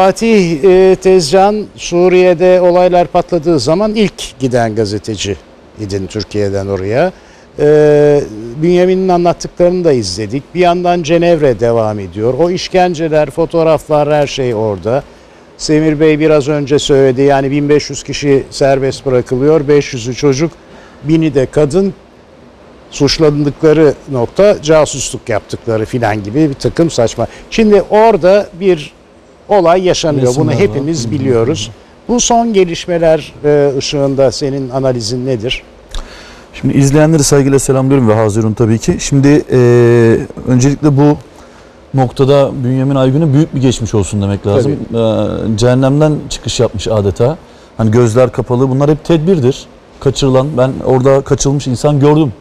Fatih e, Tezcan Suriye'de olaylar patladığı zaman ilk giden gazeteci idin Türkiye'den oraya. E, Bünyamin'in anlattıklarını da izledik. Bir yandan Cenevre devam ediyor. O işkenceler, fotoğraflar her şey orada. Semir Bey biraz önce söyledi yani 1500 kişi serbest bırakılıyor. 500'ü çocuk, 1000'i de kadın suçlandıkları nokta casusluk yaptıkları filan gibi bir takım saçma. Şimdi orada bir olay yaşanıyor. Bunu Resimler var. hepimiz biliyoruz. Bu son gelişmeler e, ışığında senin analizin nedir? Şimdi izleyenleri saygıyla selamlıyorum ve hazırım tabii ki. Şimdi e, öncelikle bu noktada Bünyamin Aygün'e büyük bir geçmiş olsun demek lazım. E, cehennemden çıkış yapmış adeta. Hani gözler kapalı bunlar hep tedbirdir. Kaçırılan ben orada kaçırılmış insan gördüm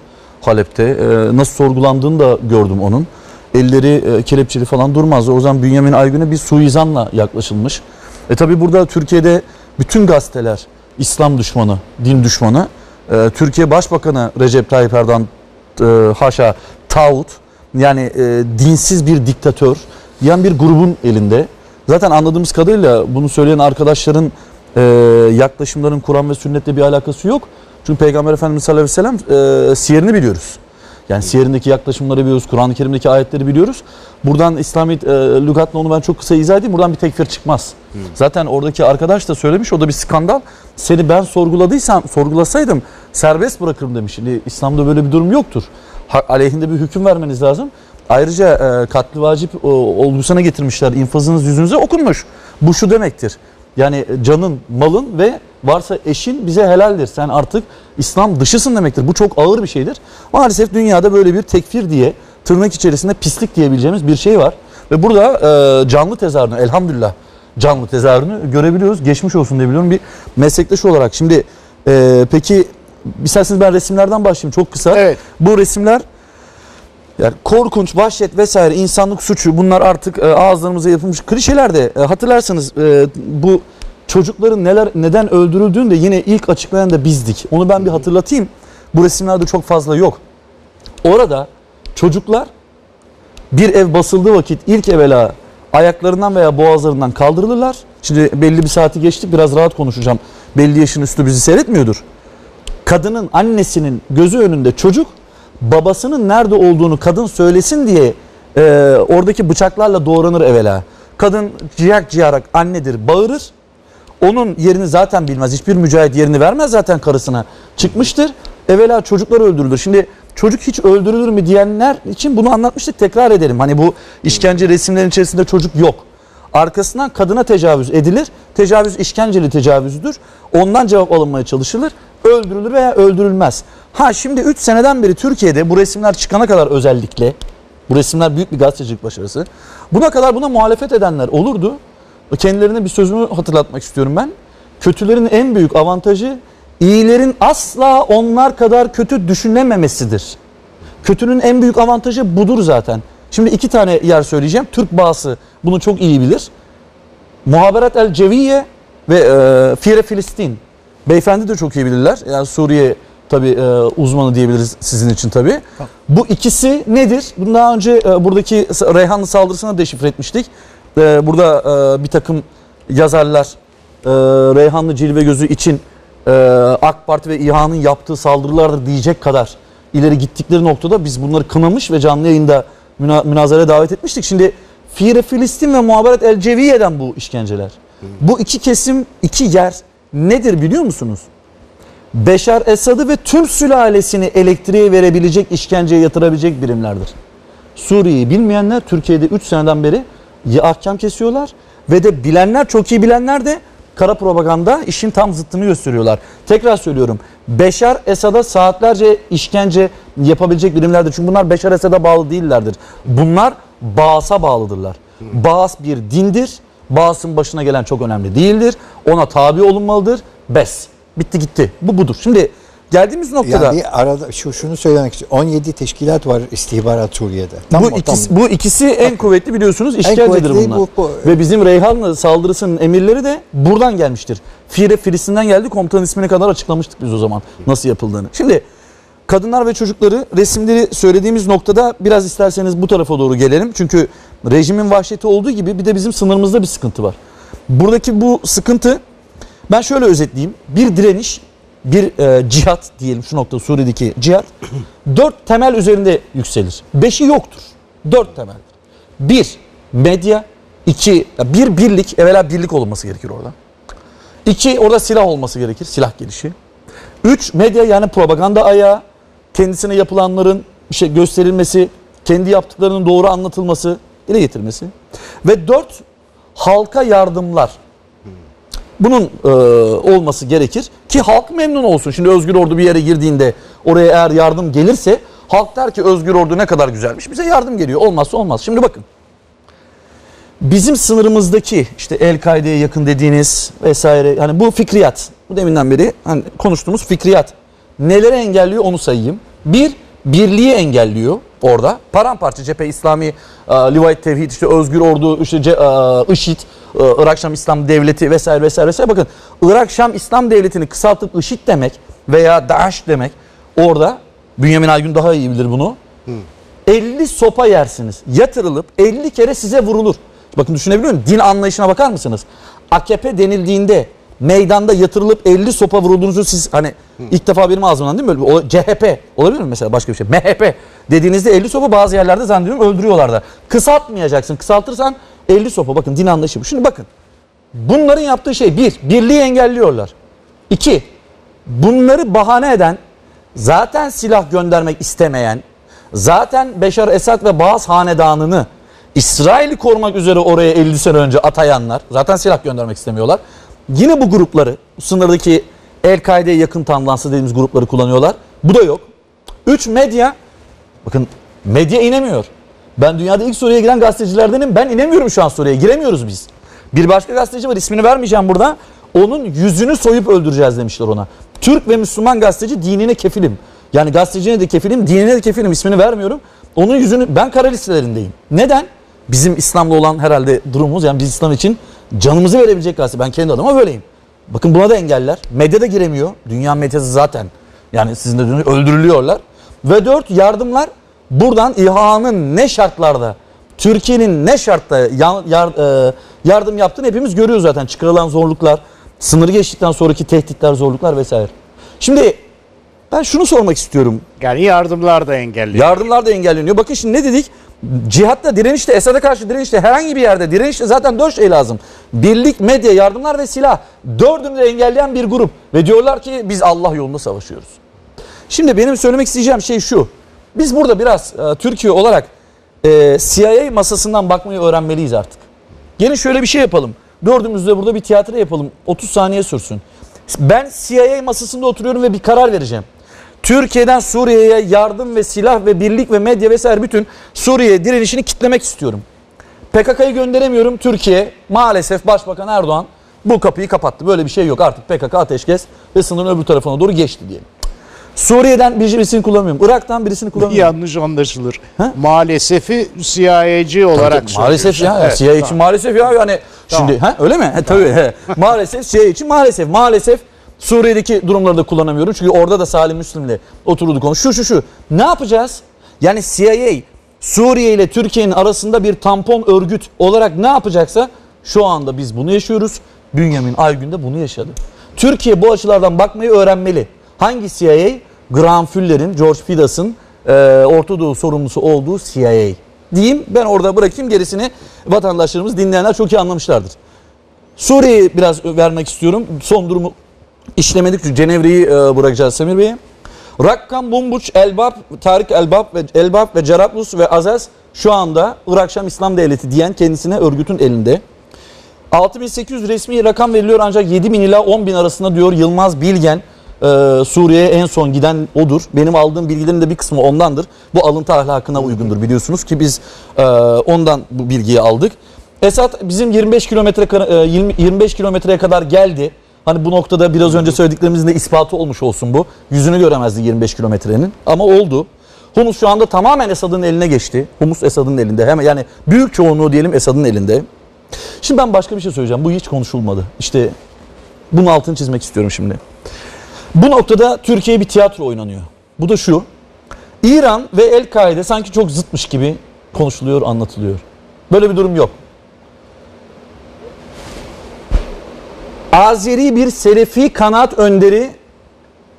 Halep'te. E, nasıl sorgulandığını da gördüm onun. Elleri e, kelepçeli falan durmazdı. O zaman Bünyamin Aygün'e bir suizanla yaklaşılmış. E tabi burada Türkiye'de bütün gazeteler İslam düşmanı, din düşmanı. E, Türkiye Başbakanı Recep Tayyip Erdoğan e, haşa tağut yani e, dinsiz bir diktatör diyen bir grubun elinde. Zaten anladığımız kadarıyla bunu söyleyen arkadaşların e, yaklaşımların Kur'an ve sünnetle bir alakası yok. Çünkü Peygamber Efendimiz sallallahu aleyhi ve sellem e, siyerini biliyoruz. Yani siyerindeki yaklaşımları biliyoruz, Kur'an-ı Kerim'deki ayetleri biliyoruz. Buradan İslami e, lügatla onu ben çok kısa izah edeyim. Buradan bir tekfir çıkmaz. Zaten oradaki arkadaş da söylemiş, o da bir skandal. Seni ben sorguladıysam, sorgulasaydım serbest bırakırım demiş. Şimdi İslam'da böyle bir durum yoktur. Ha- aleyhinde bir hüküm vermeniz lazım. Ayrıca e, katli vacip e, olgusuna getirmişler. İnfazınız yüzünüze okunmuş. Bu şu demektir. Yani canın, malın ve varsa eşin bize helaldir. Sen artık İslam dışısın demektir. Bu çok ağır bir şeydir. Maalesef dünyada böyle bir tekfir diye tırnak içerisinde pislik diyebileceğimiz bir şey var. Ve burada e, canlı tezahürünü elhamdülillah canlı tezahürünü görebiliyoruz. Geçmiş olsun diyebiliyorum bir meslektaş olarak. Şimdi e, peki isterseniz ben resimlerden başlayayım çok kısa. Evet. Bu resimler yani korkunç, vahşet vesaire insanlık suçu bunlar artık e, ağızlarımıza yapılmış klişeler de e, hatırlarsanız e, bu çocukların neler neden öldürüldüğünü de yine ilk açıklayan da bizdik. Onu ben bir hatırlatayım. Bu resimlerde çok fazla yok. Orada çocuklar bir ev basıldığı vakit ilk evvela ayaklarından veya boğazlarından kaldırılırlar. Şimdi belli bir saati geçtik biraz rahat konuşacağım. Belli yaşın üstü bizi seyretmiyordur. Kadının annesinin gözü önünde çocuk babasının nerede olduğunu kadın söylesin diye e, oradaki bıçaklarla doğranır evvela. Kadın ciyak ciyarak annedir bağırır. Onun yerini zaten bilmez. Hiçbir mücahit yerini vermez zaten karısına. Çıkmıştır. Evvela çocuklar öldürülür. Şimdi çocuk hiç öldürülür mü diyenler için bunu anlatmıştık. Tekrar edelim. Hani bu işkence resimlerin içerisinde çocuk yok. Arkasından kadına tecavüz edilir. Tecavüz işkenceli tecavüzdür. Ondan cevap alınmaya çalışılır. Öldürülür veya öldürülmez. Ha şimdi 3 seneden beri Türkiye'de bu resimler çıkana kadar özellikle bu resimler büyük bir gazetecilik başarısı. Buna kadar buna muhalefet edenler olurdu. Kendilerine bir sözümü hatırlatmak istiyorum ben. Kötülerin en büyük avantajı iyilerin asla onlar kadar kötü düşünememesidir. Kötünün en büyük avantajı budur zaten. Şimdi iki tane yer söyleyeceğim. Türk bağısı bunu çok iyi bilir. Muhaberat el Ceviye ve e, Fire Filistin. Beyefendi de çok iyi bilirler. Yani Suriye tabi e, uzmanı diyebiliriz sizin için tabi. Bu ikisi nedir? Bunu daha önce e, buradaki Reyhanlı saldırısına deşifre etmiştik. E, burada e, bir takım yazarlar e, Reyhanlı cilve gözü için e, AK Parti ve İHA'nın yaptığı saldırılardır diyecek kadar ileri gittikleri noktada biz bunları kınamış ve canlı yayında müna- münazaraya davet etmiştik. Şimdi Fire Filistin ve Muhaberat El Ceviye'den bu işkenceler. Bu iki kesim, iki yer nedir biliyor musunuz? Beşar Esad'ı ve tüm sülalesini elektriğe verebilecek, işkenceye yatırabilecek birimlerdir. Suriye'yi bilmeyenler Türkiye'de 3 seneden beri ahkam kesiyorlar ve de bilenler, çok iyi bilenler de kara propaganda işin tam zıttını gösteriyorlar. Tekrar söylüyorum. Beşar Esad'a saatlerce işkence yapabilecek birimlerdir. Çünkü bunlar Beşar Esad'a bağlı değillerdir. Bunlar Baas'a bağlıdırlar. Baas bir dindir. Baas'ın başına gelen çok önemli değildir. Ona tabi olunmalıdır. Bes. Bitti gitti. Bu budur. Şimdi geldiğimiz noktada Yani arada şu şunu söylemek istiyorum. 17 teşkilat var istihbarat Suriye'de. bu Tam o, ikisi, tam. bu ikisi en kuvvetli biliyorsunuz işkencedir bunlar. bu- bu- Ve bizim Reyhanlı saldırısının emirleri de buradan gelmiştir. Fire Filistin'den geldi. Komutanın ismine kadar açıklamıştık biz o zaman nasıl yapıldığını. Şimdi kadınlar ve çocukları resimleri söylediğimiz noktada biraz isterseniz bu tarafa doğru gelelim. Çünkü rejimin vahşeti olduğu gibi bir de bizim sınırımızda bir sıkıntı var. Buradaki bu sıkıntı ben şöyle özetleyeyim. Bir direniş, bir e, cihat diyelim şu nokta Suriye'deki cihat dört temel üzerinde yükselir. Beşi yoktur. Dört temel. Bir, medya. iki bir birlik, evvela birlik olması gerekir orada. İki, orada silah olması gerekir, silah gelişi. Üç, medya yani propaganda ayağı, kendisine yapılanların işte gösterilmesi, kendi yaptıklarının doğru anlatılması, dile getirmesi. Ve dört, halka yardımlar. Bunun e, olması gerekir ki halk memnun olsun. Şimdi Özgür Ordu bir yere girdiğinde oraya eğer yardım gelirse halk der ki Özgür Ordu ne kadar güzelmiş bize yardım geliyor. Olmazsa olmaz. Şimdi bakın bizim sınırımızdaki işte El-Kaide'ye yakın dediğiniz vesaire hani bu fikriyat bu deminden beri hani konuştuğumuz fikriyat neleri engelliyor onu sayayım. Bir birliği engelliyor orada. Paramparça cephe İslami e, Livayet Tevhid işte Özgür Ordu işte e, IŞİD Irak Şam İslam Devleti vesaire vesaire vesaire bakın Irak Şam İslam Devleti'ni kısaltıp IŞİD demek veya DAEŞ demek orada Bünyamin Aygün daha iyi bilir bunu. 50 sopa yersiniz. Yatırılıp 50 kere size vurulur. Bakın düşünebiliyor musunuz? Din anlayışına bakar mısınız? AKP denildiğinde meydanda yatırılıp 50 sopa vurulduğunuzu siz hani ilk defa benim ağzımdan değil mi? O CHP olabilir mi mesela başka bir şey? MHP dediğinizde 50 sopa bazı yerlerde zannediyorum öldürüyorlar da. Kısaltmayacaksın. Kısaltırsan 50 sopa. Bakın din anlayışı bu. Şimdi bakın. Bunların yaptığı şey bir, birliği engelliyorlar. İki, bunları bahane eden, zaten silah göndermek istemeyen, zaten Beşar Esad ve Bağız hanedanını İsrail'i korumak üzere oraya 50 sene önce atayanlar, zaten silah göndermek istemiyorlar. Yine bu grupları, sınırdaki El-Kaide'ye yakın tandansı dediğimiz grupları kullanıyorlar. Bu da yok. Üç, medya. Bakın medya inemiyor. Ben dünyada ilk Suriye'ye giren gazetecilerdenim. Ben inemiyorum şu an Suriye'ye. Giremiyoruz biz. Bir başka gazeteci var ismini vermeyeceğim burada. Onun yüzünü soyup öldüreceğiz demişler ona. Türk ve Müslüman gazeteci dinine kefilim. Yani gazetecine de kefilim, dinine de kefilim. ismini vermiyorum. Onun yüzünü ben kara listelerindeyim. Neden? Bizim İslam'la olan herhalde durumumuz yani biz İslam için canımızı verebilecek gazete. Ben kendi adıma böyleyim. Bakın buna da engeller. Medya da giremiyor. Dünya medyası zaten yani sizin de öldürülüyorlar. Ve dört yardımlar buradan İHA'nın ne şartlarda Türkiye'nin ne şartta yar- e, yardım yaptığını hepimiz görüyoruz zaten. Çıkarılan zorluklar, sınırı geçtikten sonraki tehditler, zorluklar vesaire. Şimdi ben şunu sormak istiyorum. Yani yardımlar da engelliyor. Yardımlar da engelleniyor. Bakın şimdi ne dedik? Cihatta, direnişte, Esad'a karşı direnişte herhangi bir yerde direnişte zaten dört şey lazım. Birlik, medya, yardımlar ve silah. Dördünü de engelleyen bir grup. Ve diyorlar ki biz Allah yolunda savaşıyoruz. Şimdi benim söylemek isteyeceğim şey şu. Biz burada biraz e, Türkiye olarak e, CIA masasından bakmayı öğrenmeliyiz artık. Gelin şöyle bir şey yapalım. Dördümüz de burada bir tiyatro yapalım. 30 saniye sürsün. Ben CIA masasında oturuyorum ve bir karar vereceğim. Türkiye'den Suriye'ye yardım ve silah ve birlik ve medya vesaire bütün Suriye direnişini kitlemek istiyorum. PKK'yı gönderemiyorum Türkiye. Maalesef Başbakan Erdoğan bu kapıyı kapattı. Böyle bir şey yok artık PKK ateşkes ve sınırın öbür tarafına doğru geçti diyelim. Suriye'den birisini kullanmıyorum. Irak'tan birisini kullanmıyorum. Yanlış anlaşılır. Ha? Maalesef'i CIA'ci olarak Tabii, maalesef ya. Evet, CIA için tamam. maalesef ya. Yani Tamam. şimdi ha, öyle mi? He, tabii. he. maalesef CIA için maalesef. Maalesef Suriye'deki durumları da kullanamıyorum. Çünkü orada da Salim Müslim'le otururduk konu. Şu şu şu. Ne yapacağız? Yani CIA Suriye ile Türkiye'nin arasında bir tampon örgüt olarak ne yapacaksa şu anda biz bunu yaşıyoruz. Bünyamin Aygün de bunu yaşadı. Türkiye bu açılardan bakmayı öğrenmeli. Hangi CIA? Graham Fuller'in, George Fidas'ın e, Orta Doğu sorumlusu olduğu CIA. Diyeyim ben orada bırakayım gerisini vatandaşlarımız dinleyenler çok iyi anlamışlardır. Suriye'yi biraz vermek istiyorum. Son durumu işlemedik çünkü Cenevre'yi e, bırakacağız Semir Bey'e. Rakkam, Bumbuç, Elbap, Tarık Elbap ve Elbap ve Cerablus ve Azaz şu anda Irak İslam Devleti diyen kendisine örgütün elinde. 6800 resmi rakam veriliyor ancak 7000 ila 10.000 arasında diyor Yılmaz Bilgen. Ee, Suriye'ye en son giden odur. Benim aldığım bilgilerin de bir kısmı ondandır. Bu alıntı ahlakına uygundur biliyorsunuz ki biz e, ondan bu bilgiyi aldık. Esad bizim 25 kilometre kara- e, 20 25 kilometreye kadar geldi. Hani bu noktada biraz önce söylediklerimizin de ispatı olmuş olsun bu. Yüzünü göremezdi 25 kilometrenin ama oldu. Humus şu anda tamamen Esad'ın eline geçti. Humus Esad'ın elinde. Hemen yani büyük çoğunluğu diyelim Esad'ın elinde. Şimdi ben başka bir şey söyleyeceğim. Bu hiç konuşulmadı. İşte bunun altını çizmek istiyorum şimdi. Bu noktada Türkiye bir tiyatro oynanıyor. Bu da şu. İran ve El-Kaide sanki çok zıtmış gibi konuşuluyor, anlatılıyor. Böyle bir durum yok. Azeri bir Selefi kanaat önderi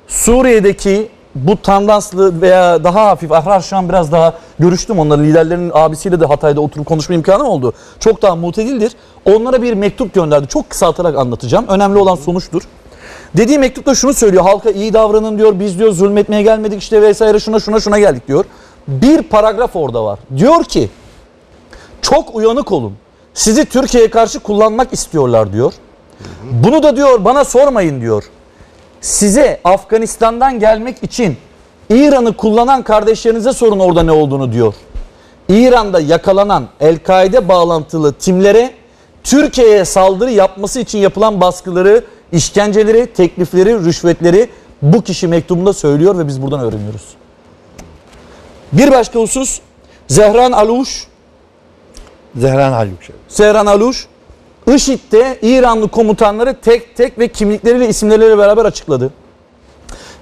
Suriye'deki bu tandanslı veya daha hafif Ahrar Şam biraz daha görüştüm onların liderlerinin abisiyle de Hatay'da oturup konuşma imkanım oldu. Çok daha mutedildir. Onlara bir mektup gönderdi. Çok kısaltarak anlatacağım. Önemli olan sonuçtur. Dediği mektupta şunu söylüyor. Halka iyi davranın diyor. Biz diyor zulmetmeye gelmedik işte vesaire şuna şuna şuna geldik diyor. Bir paragraf orada var. Diyor ki çok uyanık olun. Sizi Türkiye'ye karşı kullanmak istiyorlar diyor. Bunu da diyor bana sormayın diyor. Size Afganistan'dan gelmek için İran'ı kullanan kardeşlerinize sorun orada ne olduğunu diyor. İran'da yakalanan El-Kaide bağlantılı timlere Türkiye'ye saldırı yapması için yapılan baskıları, işkenceleri, teklifleri, rüşvetleri bu kişi mektubunda söylüyor ve biz buradan öğreniyoruz. Bir başka husus Zehran Aluş Zehran Haluk. Seyran Aluş, IŞİD'de İranlı komutanları tek tek ve kimlikleriyle isimleriyle beraber açıkladı.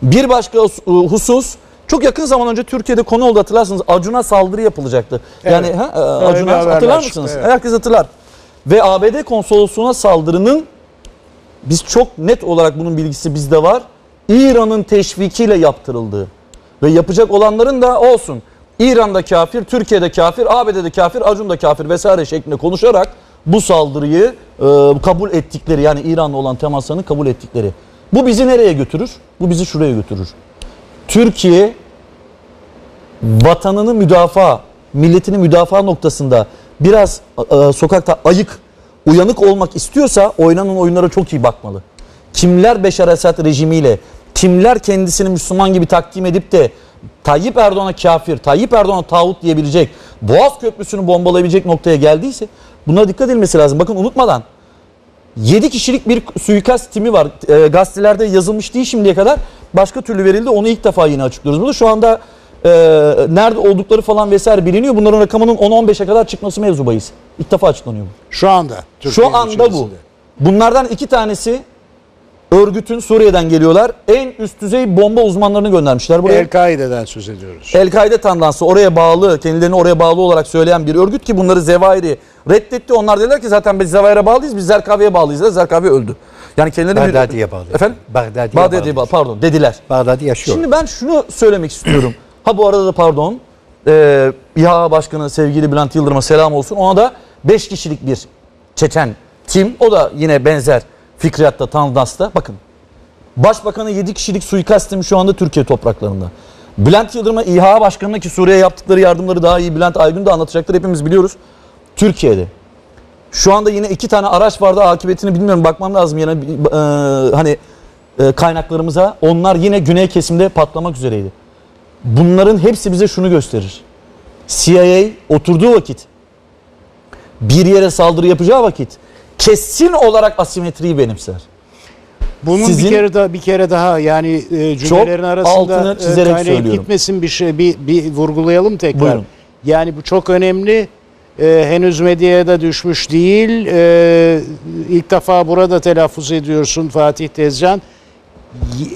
Bir başka hus- husus çok yakın zaman önce Türkiye'de konu oldu hatırlarsınız. Acun'a saldırı yapılacaktı. Yani Evet. ha, e, Acun'a hatırlar mısınız? evet. Herkes hatırlar. Ve ABD konsolosluğuna saldırının biz çok net olarak bunun bilgisi bizde var. İran'ın teşvikiyle yaptırıldığı ve yapacak olanların da olsun. İran'da kafir, Türkiye'de kafir, ABD'de kafir, Acun'da kafir vesaire şeklinde konuşarak bu saldırıyı e, kabul ettikleri yani İran'la olan temaslarını kabul ettikleri. Bu bizi nereye götürür? Bu bizi şuraya götürür. Türkiye vatanını müdafaa, milletini müdafaa noktasında biraz e, sokakta ayık, uyanık olmak istiyorsa oynanan oyunlara çok iyi bakmalı. Kimler Beşar Esad rejimiyle, kimler kendisini Müslüman gibi takdim edip de Tayyip Erdoğan'a kafir, Tayyip Erdoğan'a tağut diyebilecek, Boğaz Köprüsü'nü bombalayabilecek noktaya geldiyse buna dikkat edilmesi lazım. Bakın unutmadan 7 kişilik bir suikast timi var. E, gazetelerde yazılmış değil şimdiye kadar. Başka türlü verildi. Onu ilk defa yine açıklıyoruz. Burada şu anda e, nerede oldukları falan vesaire biliniyor. Bunların rakamının 10-15'e kadar çıkması mevzu bahis. İlk defa açıklanıyor bu. Şu anda. Türkiye'nin Şu anda bu. içerisinde. Bunlardan iki tanesi örgütün Suriye'den geliyorlar. En üst düzey bomba uzmanlarını göndermişler buraya. El-Kaide'den söz ediyoruz. El-Kaide tandansı oraya bağlı, kendilerini oraya bağlı olarak söyleyen bir örgüt ki bunları Zevahiri reddetti. Onlar dediler ki zaten biz Zevahir'e bağlıyız, biz Zerkavi'ye bağlıyız. Zerkavi öldü. Yani kendileri Bağdadi'ye bağlı. Efendim? Bağdadi'ye Bağdadi'ye bağlı, pardon dediler. Bağdadi yaşıyor. Şimdi ben şunu söylemek istiyorum. Ha bu arada da pardon. Ee, İHA Başkanı sevgili Bülent Yıldırım'a selam olsun. Ona da 5 kişilik bir Çeçen tim. O da yine benzer fikriyatta, tandansta. Bakın Başbakanı 7 kişilik suikast timi şu anda Türkiye topraklarında. Bülent Yıldırım'a İHA Başkanı'na ki Suriye'ye yaptıkları yardımları daha iyi Bülent Aygün de anlatacaktır. Hepimiz biliyoruz. Türkiye'de. Şu anda yine iki tane araç vardı akıbetini bilmiyorum bakmam lazım yine e, hani e, kaynaklarımıza. Onlar yine güney kesimde patlamak üzereydi. Bunların hepsi bize şunu gösterir. CIA oturduğu vakit bir yere saldırı yapacağı vakit kesin olarak asimetriyi benimser. Bunun Sizin- bir kere daha bir kere daha yani e, cümlelerin arasında e, kaynayıp söylüyorum. gitmesin bir şey bir, bir vurgulayalım tekrar. Buyurun. Yani bu çok önemli. E, henüz medyaya da düşmüş değil. E, ilk defa burada telaffuz ediyorsun Fatih Tezcan.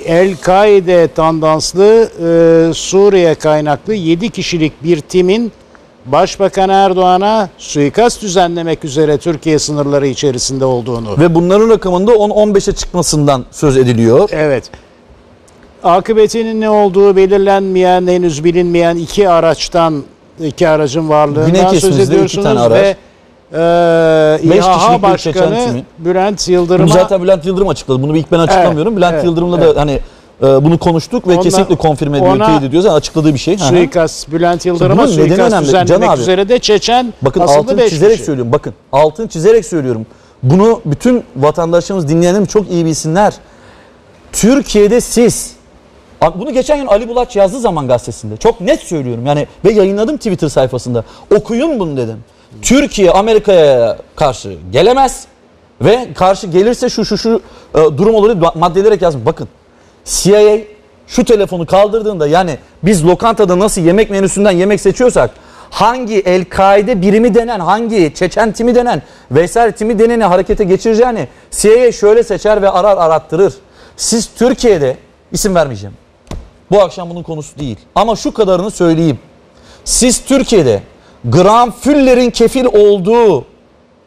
El-Kaide tandanslı e, Suriye kaynaklı 7 kişilik bir timin Başbakan Erdoğan'a suikast düzenlemek üzere Türkiye sınırları içerisinde olduğunu Ve bunların rakamında 10-15'e çıkmasından söz ediliyor. Evet. Akıbetinin ne olduğu belirlenmeyen, henüz bilinmeyen iki araçtan, iki aracın varlığından söz ediyorsunuz ve e, İHA Başkanı. Bülent Bunu Yıldırım'a zaten Bülent Yıldırım açıkladı. Bunu ilk ben açıklamıyorum. Bülent evet, Yıldırım'la evet. da hani e, bunu konuştuk ve Ona- kesinlikle konfirme teyit ediyoruz. Yani açıkladığı bir şey. Suikast, Bülent Yıldırım'a suikast önemli. Can düzenlemek abi, üzere de Çeçen Bakın altını çizerek kişi. söylüyorum. Bakın altını çizerek söylüyorum. Bunu bütün vatandaşlarımız dinleyenlerimiz çok iyi bilsinler. Türkiye'de siz bunu geçen gün Ali Bulaç yazdı Zaman Gazetesi'nde. Çok net söylüyorum. Yani ve yayınladım Twitter sayfasında. Okuyun bunu dedim. Türkiye Amerika'ya karşı gelemez ve karşı gelirse şu şu şu e, durum olur diye maddeleyerek yazmış. Bakın CIA şu telefonu kaldırdığında yani biz lokantada nasıl yemek menüsünden yemek seçiyorsak hangi El-Kaide birimi denen, hangi Çeçen timi denen vesaire timi deneni harekete geçireceğini CIA şöyle seçer ve arar arattırır. Siz Türkiye'de isim vermeyeceğim. Bu akşam bunun konusu değil. Ama şu kadarını söyleyeyim. Siz Türkiye'de Graham Fuller'in kefil olduğu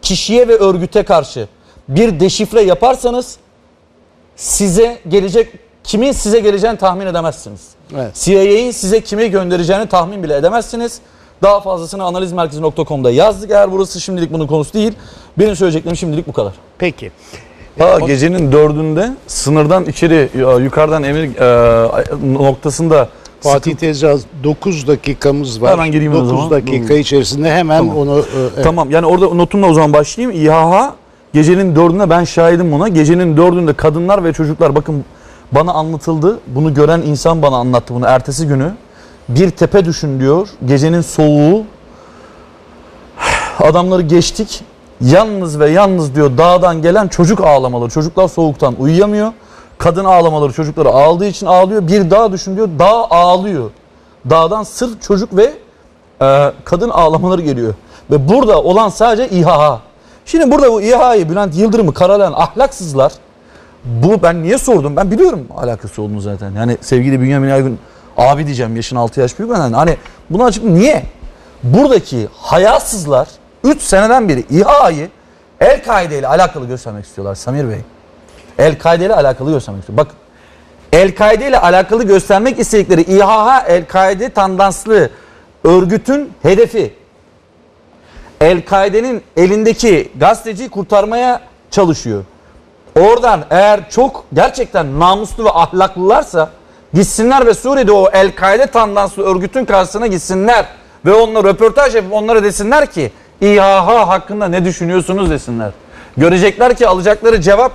kişiye ve örgüte karşı bir deşifre yaparsanız size gelecek kimin size geleceğini tahmin edemezsiniz. Evet. CIA'in size kimi göndereceğini tahmin bile edemezsiniz. Daha fazlasını analizmerkezi.com'da yazdık. Eğer burası şimdilik bunun konusu değil. Benim söyleyeceklerim şimdilik bu kadar. Peki. Ha, gecenin dördünde sınırdan içeri ya, yukarıdan emir e, noktasında Fatih Tezcan 9 dakikamız var. Hemen gireyim o 9 zaman. dakika içerisinde hemen Tamam. onu e, evet. Tamam yani orada notumla o zaman başlayayım. İHA gecenin dördünde ben şahidim buna. Gecenin dördünde kadınlar ve çocuklar bakın bana anlatıldı. Bunu gören insan bana anlattı bunu ertesi günü. Bir tepe düşün diyor. Gecenin soğuğu. Adamları geçtik. Yalnız ve yalnız diyor dağdan gelen çocuk ağlamaları. Çocuklar soğuktan uyuyamıyor. Kadın ağlamaları çocukları ağladığı için ağlıyor. Bir dağ düşün diyor. Dağ ağlıyor. Dağdan sırf çocuk ve e, kadın ağlamaları geliyor. Ve burada olan sadece İHA. Şimdi burada bu İHA'yı Bülent Yıldırım'ı karalayan ahlaksızlar bu ben niye sordum? Ben biliyorum alakası olduğunu zaten. Yani sevgili Bünyamin Aygün abi diyeceğim yaşın 6 yaş büyük benden. Hani bunu açıklayayım. Niye? Buradaki hayasızlar 3 seneden beri İHA'yı El-Kaide ile alakalı göstermek istiyorlar Samir Bey. El-Kaide ile alakalı göstermek istiyor. Bakın El-Kaide ile alakalı göstermek istedikleri İHA El-Kaide tandanslı örgütün hedefi. El-Kaide'nin elindeki gazeteciyi kurtarmaya çalışıyor. Oradan eğer çok gerçekten namuslu ve ahlaklılarsa gitsinler ve Suriye'de o El-Kaide tandanslı örgütün karşısına gitsinler. Ve onunla röportaj yapıp onlara desinler ki İHA hakkında ne düşünüyorsunuz desinler. Görecekler ki alacakları cevap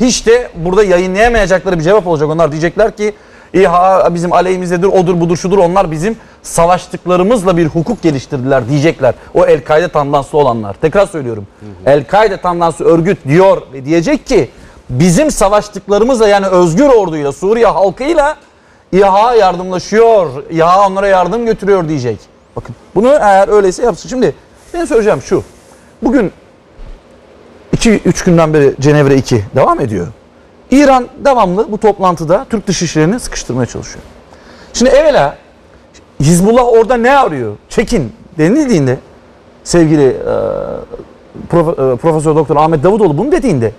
hiç de burada yayınlayamayacakları bir cevap olacak. Onlar diyecekler ki İHA bizim aleyhimizdedir, odur budur şudur. Onlar bizim savaştıklarımızla bir hukuk geliştirdiler diyecekler. O El-Kaide tandanslı olanlar. Tekrar söylüyorum. El-Kaide tandanslı örgüt diyor ve diyecek ki bizim savaştıklarımızla yani özgür orduyla, Suriye halkıyla İHA yardımlaşıyor. İHA onlara yardım götürüyor diyecek. Bakın bunu eğer öyleyse yapsın. Şimdi benim söyleyeceğim şu. Bugün 2-3 günden beri Cenevre 2 devam ediyor. İran devamlı bu toplantıda Türk dışişlerini sıkıştırmaya çalışıyor. Şimdi evvela Hizbullah orada ne arıyor? Çekin denildiğinde sevgili e, Prof- e, Profesör Doktor Ahmet Davutoğlu bunu dediğinde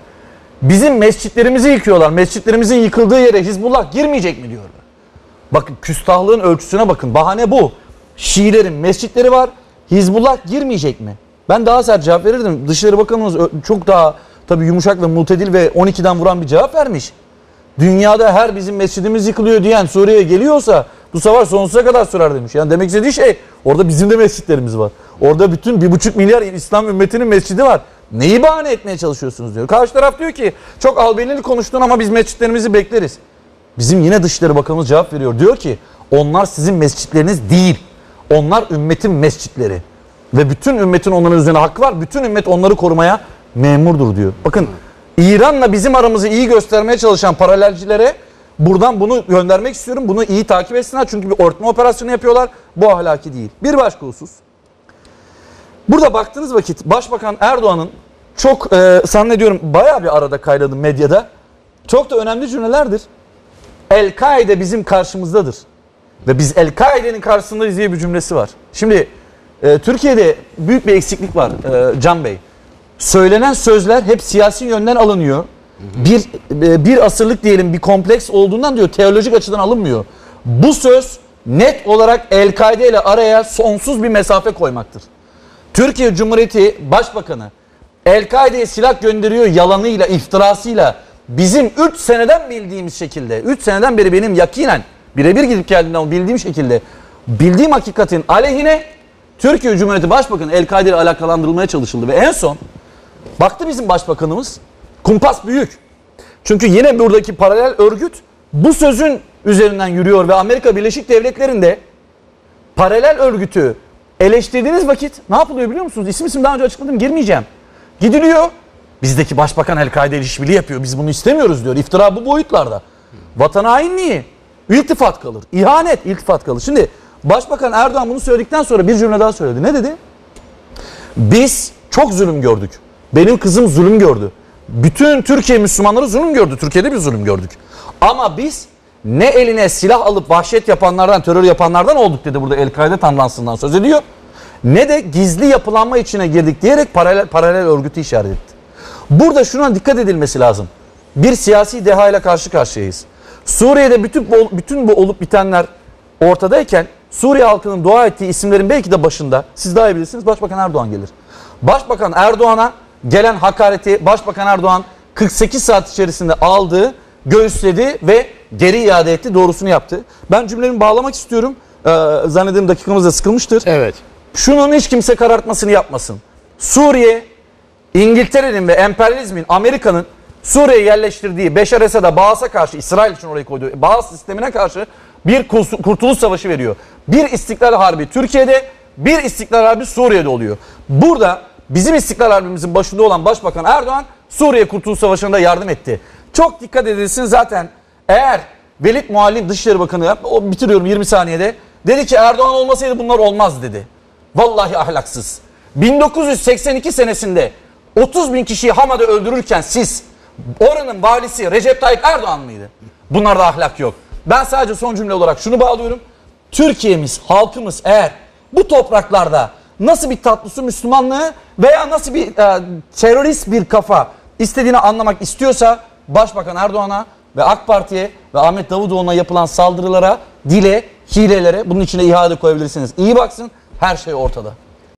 bizim mescitlerimizi yıkıyorlar. Mescitlerimizin yıkıldığı yere Hizbullah girmeyecek mi diyorlar. Bakın küstahlığın ölçüsüne bakın. Bahane bu. Şiilerin mescitleri var. Hizbullah girmeyecek mi? Ben daha sert cevap verirdim. Dışişleri Bakanımız çok daha tabii yumuşak ve mutedil ve 12'den vuran bir cevap vermiş. Dünyada her bizim mescidimiz yıkılıyor diyen Suriye'ye geliyorsa bu savaş sonsuza kadar sürer demiş. Yani demek istediği şey orada bizim de mescitlerimiz var. Orada bütün bir buçuk milyar İslam ümmetinin mescidi var. Neyi bahane etmeye çalışıyorsunuz diyor. Karşı taraf diyor ki çok albenili konuştun ama biz mescitlerimizi bekleriz. Bizim yine Dışişleri Bakanımız cevap veriyor. Diyor ki onlar sizin mescitleriniz değil. Onlar ümmetin mescitleri. Ve bütün ümmetin onların üzerine hakkı var. Bütün ümmet onları korumaya memurdur diyor. Bakın İran'la bizim aramızı iyi göstermeye çalışan paralelcilere buradan bunu göndermek istiyorum. Bunu iyi takip etsinler. Çünkü bir örtme operasyonu yapıyorlar. Bu ahlaki değil. Bir başka husus. Burada baktığınız vakit Başbakan Erdoğan'ın çok e, zannediyorum bayağı bir arada kaynadı medyada. Çok da önemli cümlelerdir. El-Kaide bizim karşımızdadır. Ve biz El-Kaide'nin karşısındayız diye bir cümlesi var. Şimdi e, Türkiye'de büyük bir eksiklik var e, Can Bey. Söylenen sözler hep siyasi yönden alınıyor. Bir e, bir asırlık diyelim bir kompleks olduğundan diyor teolojik açıdan alınmıyor. Bu söz net olarak El-Kaide ile araya sonsuz bir mesafe koymaktır. Türkiye Cumhuriyeti Başbakanı El-Kaide'ye silah gönderiyor yalanıyla, iftirasıyla bizim 3 seneden bildiğimiz şekilde, 3 seneden beri benim yakinen birebir gidip geldiğimden bildiğim şekilde bildiğim hakikatin aleyhine Türkiye Cumhuriyeti Başbakanı El-Kaide ile alakalandırılmaya çalışıldı ve en son baktı bizim başbakanımız kumpas büyük. Çünkü yine buradaki paralel örgüt bu sözün üzerinden yürüyor ve Amerika Birleşik Devletleri'nde paralel örgütü eleştirdiğiniz vakit ne yapılıyor biliyor musunuz? İsim isim daha önce açıkladım girmeyeceğim. Gidiliyor. Bizdeki başbakan El-Kaide işbirliği yapıyor. Biz bunu istemiyoruz diyor. İftira bu boyutlarda. Vatan hainliği. İltifat kalır. İhanet iltifat kalır. Şimdi Başbakan Erdoğan bunu söyledikten sonra bir cümle daha söyledi. Ne dedi? Biz çok zulüm gördük. Benim kızım zulüm gördü. Bütün Türkiye Müslümanları zulüm gördü. Türkiye'de bir zulüm gördük. Ama biz ne eline silah alıp vahşet yapanlardan, terör yapanlardan olduk dedi burada El-Kaide tandansından söz ediyor. Ne de gizli yapılanma içine girdik diyerek paralel, paralel örgütü işaret etti. Burada şuna dikkat edilmesi lazım. Bir siyasi deha ile karşı karşıyayız. Suriye'de bütün bu, bütün bu olup bitenler ortadayken Suriye halkının dua ettiği isimlerin belki de başında siz daha iyi bilirsiniz Başbakan Erdoğan gelir. Başbakan Erdoğan'a gelen hakareti Başbakan Erdoğan 48 saat içerisinde aldı, göğüsledi ve geri iade etti, doğrusunu yaptı. Ben cümlemi bağlamak istiyorum. Ee, zannederim dakikamız da sıkılmıştır. Evet. Şunun hiç kimse karartmasını yapmasın. Suriye, İngiltere'nin ve emperyalizmin, Amerika'nın Suriye'ye yerleştirdiği Beşar Esad'a, Bağas'a karşı, İsrail için orayı koyduğu Bağız sistemine karşı bir kurtuluş savaşı veriyor. Bir istiklal harbi Türkiye'de, bir istiklal harbi Suriye'de oluyor. Burada bizim istiklal harbimizin başında olan Başbakan Erdoğan Suriye Kurtuluş Savaşı'nda yardım etti. Çok dikkat edilsin zaten eğer Velid Muallim Dışişleri Bakanı, o bitiriyorum 20 saniyede, dedi ki Erdoğan olmasaydı bunlar olmaz dedi. Vallahi ahlaksız. 1982 senesinde 30 bin kişiyi Hama'da öldürürken siz oranın valisi Recep Tayyip Erdoğan mıydı? Bunlarda ahlak yok. Ben sadece son cümle olarak şunu bağlıyorum. Türkiye'miz, halkımız eğer bu topraklarda nasıl bir tatlısı Müslümanlığı veya nasıl bir e, terörist bir kafa istediğini anlamak istiyorsa Başbakan Erdoğan'a ve AK Parti'ye ve Ahmet Davutoğlu'na yapılan saldırılara, dile, hilelere bunun içine ihade koyabilirsiniz. İyi baksın her şey ortada.